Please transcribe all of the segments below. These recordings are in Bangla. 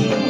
Thank you.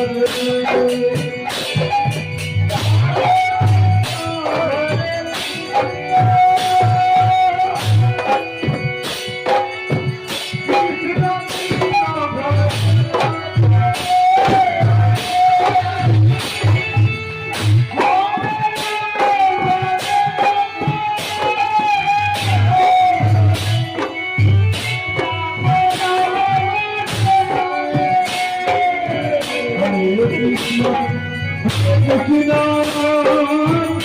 Krishna, Krishna,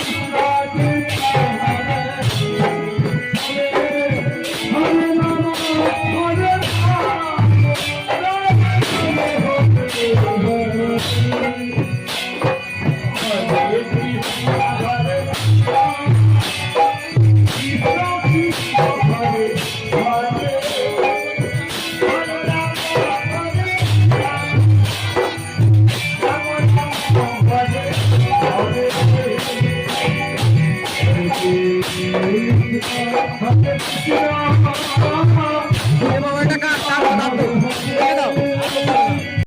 Hare Krishna, Hare Krishna.